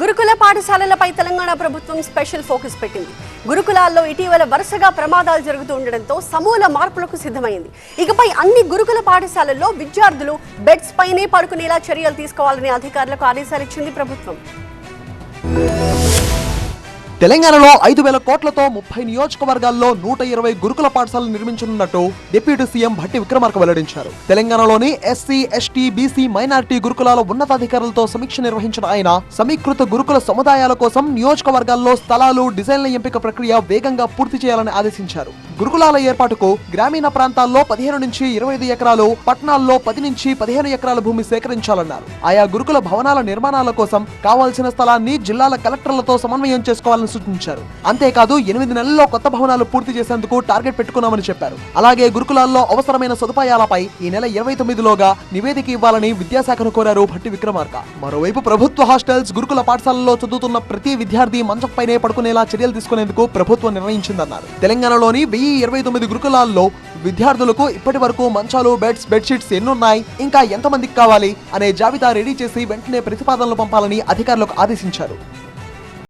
గురుకుల పాఠశాలలపై తెలంగాణ ప్రభుత్వం special focus పెట్టింది. గురుకులాల్లో ఇటీవల వరుసగా ప్రమాదాలు జరుగుతూ ఉండడంతో సమూల మార్పులకు సిద్ధమైంది. ఇకపై అన్ని గురుకుల పాఠశాలల్లో విద్యార్థులు బెడ్స్ పైనే పడుకునేలా చర్యలు తీసుకోవాలని అధికారులకు ఆదేశాలు ఇచ్చింది ప్రభుత్వం. తెలంగాణలో ఐదు వేల కోట్లతో ముప్పై నియోజకవర్గాల్లో నూట ఇరవై గురుకుల పాఠశాలలు నిర్మించనున్నట్టు డిప్యూటీ సీఎం భట్టి విక్రమార్క వెల్లడించారు. తెలంగాణలోని ఎస్సీ ఎస్టీ బీసీ మైనారిటీ గురుకులాల ఉన్నతాధికారులతో సమీక్ష నిర్వహించిన ఆయన సమీకృత గురుకుల సముదాయాల కోసం నియోజకవర్గాల్లో స్థలాలు డిజైన్ల ఎంపిక ప్రక్రియ వేగంగా పూర్తి చేయాలని ఆదేశించారు. గురుకులాల ఏర్పాటుకు గ్రామీణ ప్రాంతాల్లో పదిహేను నుంచి ఇరవై ఐదు ఎకరాలు పట్టణాల్లో పది నుంచి పదిహేను ఎకరాల భూమి సేకరించాలన్నారు. ఆయా గురుకుల భవనాల నిర్మాణాల కోసం కావాల్సిన స్థలాన్ని జిల్లాల కలెక్టర్లతో సమన్వయం చేసుకోవాలని సూచించారు అంతేకాదు ఎనిమిది నెలల్లో కొత్త భవనాలు పూర్తి చేసేందుకు టార్గెట్ పెట్టుకున్నామని చెప్పారు. అలాగే గురుకులాల్లో అవసరమైన సదుపాయాలపై ఈ నెల ఇరవై తొమ్మిదిలోగా నివేదిక ఇవ్వాలని విద్యాశాఖను కోరారు భట్టి విక్రమార్క. మరోవైపు ప్రభుత్వ హాస్టల్స్ గురుకుల పాఠశాలల్లో చదువుతున్న ప్రతి విద్యార్థి మంచంపైనే పడుకునేలా చర్యలు తీసుకునేందుకు ప్రభుత్వం నిర్ణయించిందన్నారు. తెలంగాణలోని వెయ్యి ఇరవై తొమ్మిది గురుకులాల్లో విద్యార్థులకు ఇప్పటి వరకు మంచాలు బెడ్స్ బెడ్షీట్స్ ఎన్నున్నాయి. ఇంకా ఎంతమందికి కావాలి అనే జాబితా రెడీ చేసి వెంటనే ప్రతిపాదనలు పంపాలని అధికారులకు ఆదేశించారు.